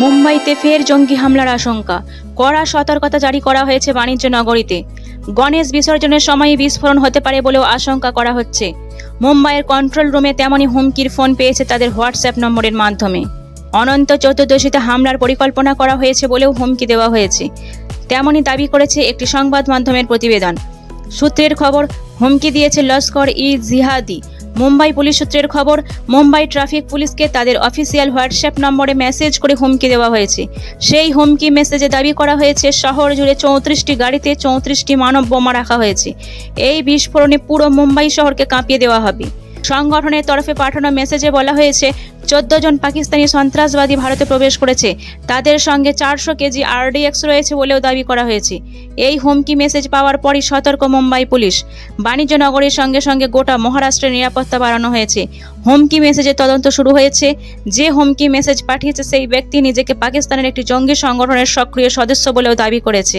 মুম্বাইতে ফের জঙ্গি হামলার আশঙ্কা। কড়া সতর্কতা জারি করা হয়েছে বাণিজ্য নগরীতে। গণেশ বিসর্জনের সময় বিস্ফোরণ হতে পারে বলেও আশঙ্কা করা হচ্ছে। মুম্বাইয়ের কন্ট্রোল রুমে তেমনই হুমকির ফোন পেয়েছে তাদের হোয়াটসঅ্যাপ নম্বরের মাধ্যমে। অনন্ত চতুর্দশীতে হামলার পরিকল্পনা করা হয়েছে বলেও হুমকি দেওয়া হয়েছে। তেমনই দাবি করেছে একটি সংবাদ মাধ্যমের প্রতিবেদন। সূত্রের খবর, হুমকি দিয়েছে লস্কর ই জিহাদি মুম্বাই পুলিশ সূত্রের খবর, মুম্বাই ট্রাফিক পুলিশকে তাদের অফিসিয়াল হোয়াটসঅ্যাপ নম্বরে মেসেজ করে হুমকি দেওয়া হয়েছে। সেই হুমকি মেসেজে দাবি করা হয়েছে, শহর জুড়ে চৌত্রিশটি গাড়িতে চৌত্রিশটি মানব বোমা রাখা হয়েছে। এই বিস্ফোরণে পুরো মুম্বাই শহরকে কাঁপিয়ে দেওয়া হবে। সংগঠনের তরফে পাঠানো মেসেজে বলা হয়েছে, চোদ্দ জন পাকিস্তানি সন্ত্রাসবাদী ভারতে প্রবেশ করেছে। তাদের সঙ্গে চারশো কেজি আরডিএক্স রয়েছে বলেও দাবি করা হয়েছে। এই হুমকি মেসেজ পাওয়ার পরই সতর্ক মুম্বাই পুলিশ। বাণিজ্য নগরীর সঙ্গে সঙ্গে গোটা মহারাষ্ট্রের নিরাপত্তা বাড়ানো হয়েছে। হুমকি মেসেজে তদন্ত শুরু হয়েছে। যে হুমকি মেসেজ পাঠিয়েছে সেই ব্যক্তি নিজেকে পাকিস্তানের একটি জঙ্গি সংগঠনের সক্রিয় সদস্য বলেও দাবি করেছে।